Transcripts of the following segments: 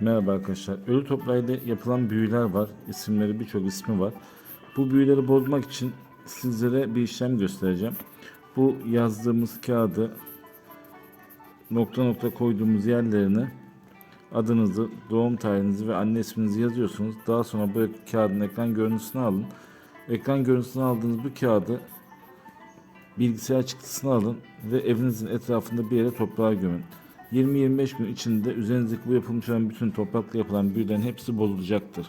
Merhaba arkadaşlar. Ölü toprağıyla yapılan büyüler var. İsimleri birçok ismi var. Bu büyüleri bozmak için sizlere bir işlem göstereceğim. Bu yazdığımız kağıdı nokta nokta koyduğumuz yerlerine adınızı, doğum tarihinizi ve anne isminizi yazıyorsunuz. Daha sonra bu kağıdın ekran görüntüsünü alın. Ekran görüntüsünü aldığınız bu kağıdı bilgisayar çıktısını alın ve evinizin etrafında bir yere toprağa gömün. 20-25 gün içinde üzerinizdeki bu yapılmış olan bütün toprakla yapılan büyülerin hepsi bozulacaktır.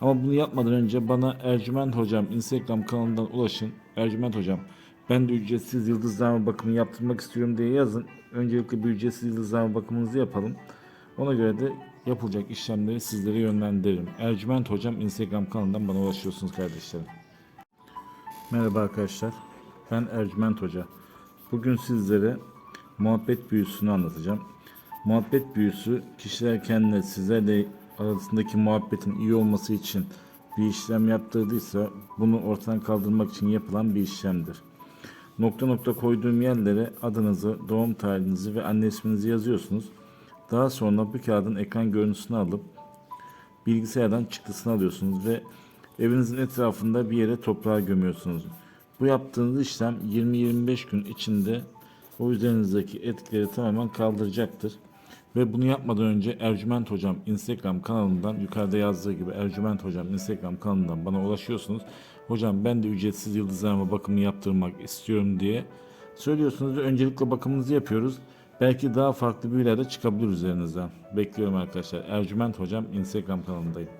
Ama bunu yapmadan önce bana Ercüment Hocam Instagram kanalından ulaşın. Ercüment Hocam ben de ücretsiz yıldızlama bakımı yaptırmak istiyorum diye yazın. Öncelikle bir ücretsiz yıldızlama bakımınızı yapalım. Ona göre de yapılacak işlemleri sizlere yönlendiririm. Ercüment Hocam Instagram kanalından bana ulaşıyorsunuz kardeşlerim. Merhaba arkadaşlar. Ben Ercüment Hoca. Bugün sizlere muhabbet büyüsünü anlatacağım. Muhabbet büyüsü kişiler kendine sizlerle arasındaki muhabbetin iyi olması için bir işlem yaptırdıysa bunu ortadan kaldırmak için yapılan bir işlemdir. Nokta nokta koyduğum yerlere adınızı, doğum tarihinizi ve anne isminizi yazıyorsunuz. Daha sonra bu kağıdın ekran görüntüsünü alıp bilgisayardan çıktısını alıyorsunuz ve evinizin etrafında bir yere toprağa gömüyorsunuz. Bu yaptığınız işlem 20-25 gün içinde o üzerinizdeki etkileri tamamen kaldıracaktır. Ve bunu yapmadan önce Ercüment Hocam Instagram kanalından yukarıda yazdığı gibi Ercüment Hocam Instagram kanalından bana ulaşıyorsunuz. Hocam ben de ücretsiz yıldızlarıma bakımı yaptırmak istiyorum diye söylüyorsunuz öncelikle bakımınızı yapıyoruz. Belki daha farklı büyüler de çıkabilir üzerinizden. Bekliyorum arkadaşlar. Ercüment Hocam Instagram kanalındayım.